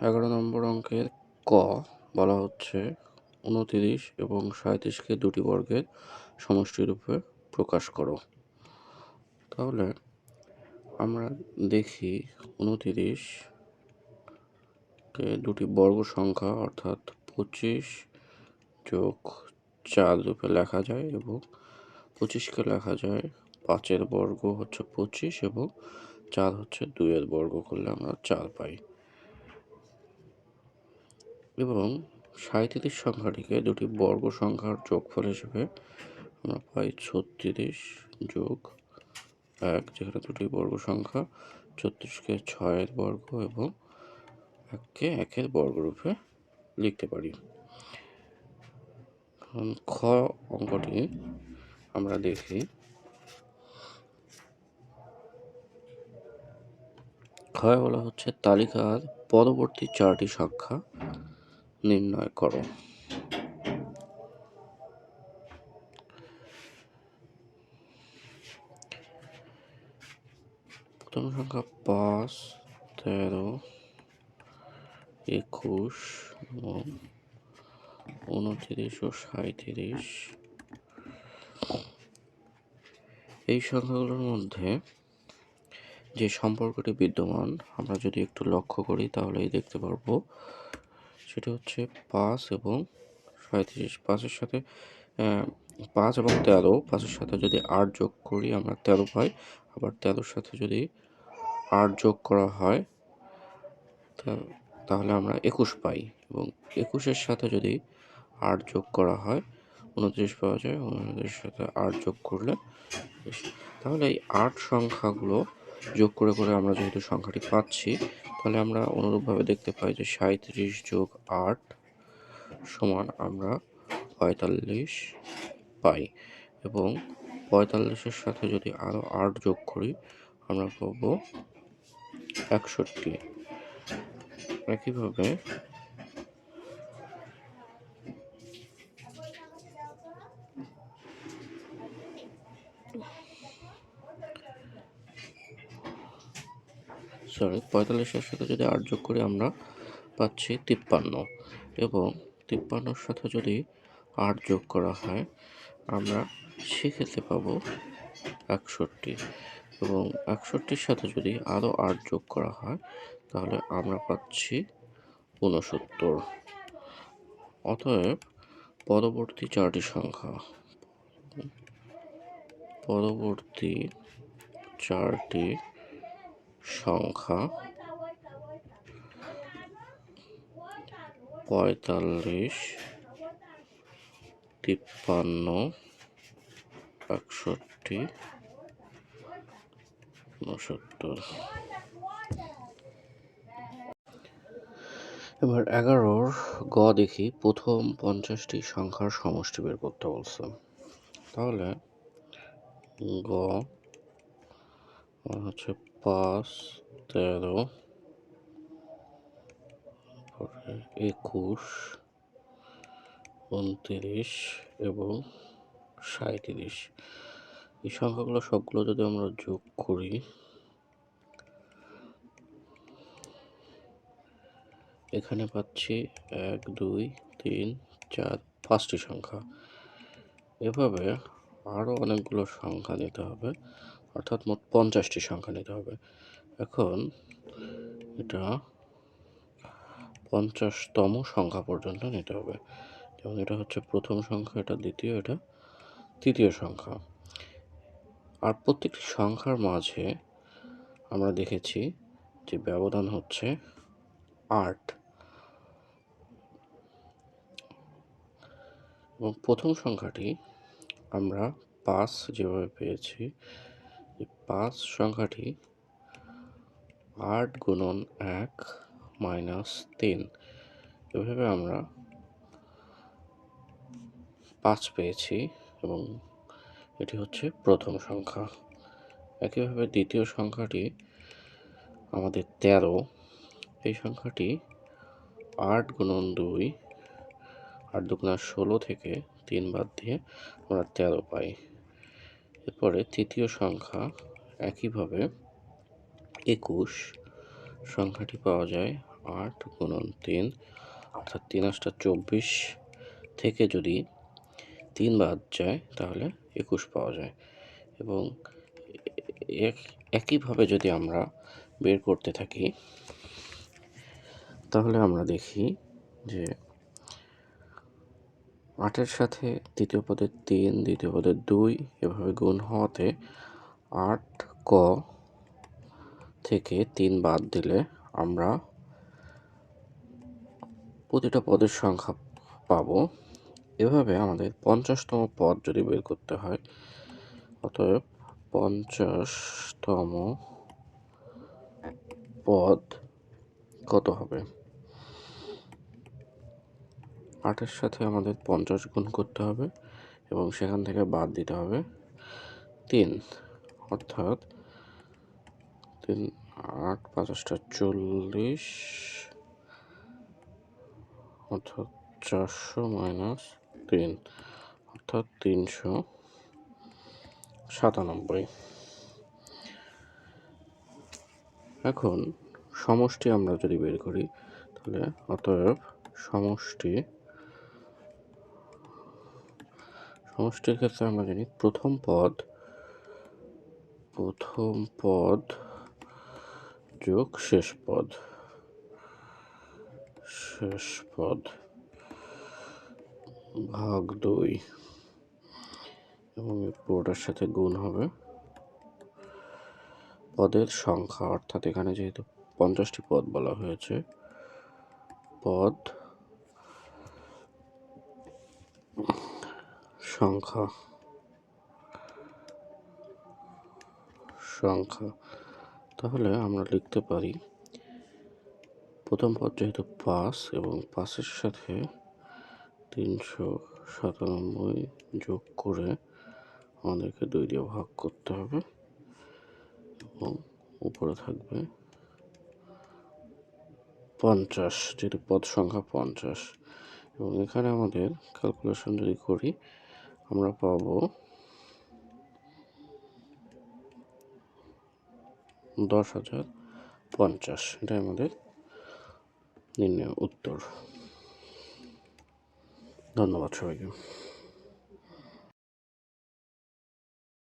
এগারো নম্বর অঙ্কের ক বলা হচ্ছে উনতিরিশ এবং সাঁইত্রিশকে দুটি বর্গের সমষ্টিরূপে প্রকাশ করো। তাহলে আমরা দেখি উনতিরিশকে দুটি বর্গ সংখ্যা অর্থাৎ পঁচিশ যোগ চার রূপে লেখা যায় এবং পঁচিশকে লেখা যায় পাঁচের বর্গ হচ্ছে পঁচিশ এবং চার হচ্ছে দুইয়ের বর্গ করলে আমরা চার পাই। এবং সাঁইত্রিশ সংখ্যাটিকে দুটি বর্গ সংখ্যার যোগফল হিসেবে আমরা পাই ছত্রিশ যোগ এক, যেখানে দুটি বর্গ সংখ্যা ছত্রিশকে ছয়ের বর্গ এবং এককে একের বর্গরূপে লিখতে পারি। খ অঙ্কটি আমরা দেখি। ক্ষয় বলা হচ্ছে তালিকার পরবর্তী চারটি সংখ্যা। নির্ণয় করো। প্রথম সংখ্যা পাঁচ, তেরো, একুশ এবং উনতিরিশ ও সাঁত্রিশ এই সংখ্যাগুলোর মধ্যে যে সম্পর্কটি বিদ্যমান, আমরা যদি একটু লক্ষ্য করি, তাহলেই দেখতে পারব সেটা হচ্ছে পাঁচ এবং সাঁত্রিশ পাঁচের সাথে পাঁচ এবং তেরো পাঁচের সাথে যদি আট যোগ করি, আমরা তেরো পাই। আবার তেরোর সাথে যদি আট যোগ করা হয় তাহলে আমরা একুশ পাই এবং একুশের সাথে যদি আট যোগ করা হয়, উনত্রিশ পাওয়া যায় উনত্রিশের সাথে আট যোগ করলে তাহলে এই আট সংখ্যাগুলো যোগ করে করে আমরা যেহেতু সংখ্যাটি পাচ্ছি, তাহলে আমরা অনুরূপভাবে দেখতে পাই যে সাঁত্রিশ যোগ আট সমান আমরা পঁয়তাল্লিশ পাই। এবং পঁয়তাল্লিশের সাথে যদি আরও আট যোগ করি, আমরা পাবো একষট্টি। একইভাবে সরি, পঁয়তাল্লিশের সাথে যদি আট যোগ করি আমরা পাচ্ছি তিপ্পান্ন। এবং তিপ্পান্নর সাথে যদি আট যোগ করা হয়, আমরা সেক্ষেত্রে পাবো একষট্টি। এবং একষট্টির সাথে যদি আরও আট যোগ করা হয়, তাহলে আমরা পাচ্ছি ঊনসত্তর। অতএব পরবর্তী চারটি সংখ্যা, পরবর্তী চারটি সংখ্যা পঁয়তাল্লিশ, তিপ্পান্ন, একষট্টি উনসত্তর এবার এগারোর গ দেখি, প্রথম পঞ্চাশটি সংখ্যার সমষ্টি বের করতে বলছে। তাহলে গ হচ্ছে পাঁচ, তেরো একুশ, উনত্রিশ এবং সাঁত্রিশ এই সংখ্যাগুলো সবগুলো যদি আমরা যোগ করি, এখানে পাচ্ছি এক, দুই, তিন, চার, পাঁচটি সংখ্যা। এভাবে আরও অনেকগুলো সংখ্যা নিতে হবে। অর্থাৎ মোট পঞ্চাশটি সংখ্যা নিতে হবে। এখন এটা পঞ্চাশতম সংখ্যা পর্যন্ত নিতে হবে। যেমন এটা হচ্ছে প্রথম সংখ্যা, এটা দ্বিতীয়, এটা তৃতীয় সংখ্যা। আর প্রত্যেকটি সংখ্যার মাঝে আমরা দেখেছি যে ব্যবধান হচ্ছে আট। এবং প্রথম সংখ্যাটি আমরা পাঁচ যেভাবে পেয়েছি পাঁচ সংখ্যাটি আট গুণন এক মাইনাস তিন। এভাবে আমরা পাঁচ পেয়েছি এবং এটি হচ্ছে প্রথম সংখ্যা। একইভাবে দ্বিতীয় সংখ্যাটি আমাদের তেরো। এই সংখ্যাটি আট গুণন দুই, আট দুগুণা ষোলো থেকে তিন বাদ দিয়ে আমরা তেরো পাই। এরপরে তৃতীয় সংখ্যা একইভাবে একুশ সংখ্যাটি পাওয়া যায় আট গুণন তিন, অর্থাৎ তিন আটটা চব্বিশ থেকে যদি তিন বাদ যায় তাহলে একুশ পাওয়া যায়। এবং এক- একইভাবে যদি আমরা বের করতে থাকি, তাহলে আমরা দেখি যে আটের সাথে দ্বিতীয় পদের তিন, দ্বিতীয় পদের দুই এভাবে গুণ হওয়াতে আট ক থেকে তিন বাদ দিলে আমরা প্রতিটা পদের সংখ্যা পাবো। এভাবে আমাদের পঞ্চাশতম পদ যদি বের করতে হয়, অতএব পঞ্চাশতম পদ কত হবে? আটের সাথে আমাদের পঞ্চাশ গুণ করতে হবে এবং সেখান থেকে বাদ দিতে হবে তিন। অর্থাৎ তিন, আট পাঁচটা চল্লিশ, অর্থাৎ চারশো মাইনাস তিন, অর্থাৎ তিনশো সাতানব্বই। এখন সমষ্টি আমরা যদি বের করি, তাহলে অতএব সমষ্টি, সমষ্টির ক্ষেত্রে আমরা জানি প্রথম পদ প্রথম পদ যোগ, শেষ পদ। শেষ পদ, ভাগ দুই। এবং পুরোটার সাথে গুণ হবে পদের সংখ্যা। অর্থাৎ এখানে যেহেতু পঞ্চাশটি পদ বলা হয়েছে, পদ সংখ্যা সংখ্যা তাহলে আমরা লিখতে পারি, প্রথম পদ যেহেতু পাঁচ এবং পাঁচের সাথে তিনশো সাতানব্বই যোগ করে আমাদেরকে দুই দিয়ে ভাগ করতে হবে এবং উপরে থাকবে পঞ্চাশ, যেহেতু পদ সংখ্যা পঞ্চাশ। এবং এখানে আমাদের ক্যালকুলেশন যদি করি, আমরা পাবো দশ হাজার পঞ্চাশ। এটাই আমাদের নির্ণয় উত্তর। ধন্যবাদ সবাইকে।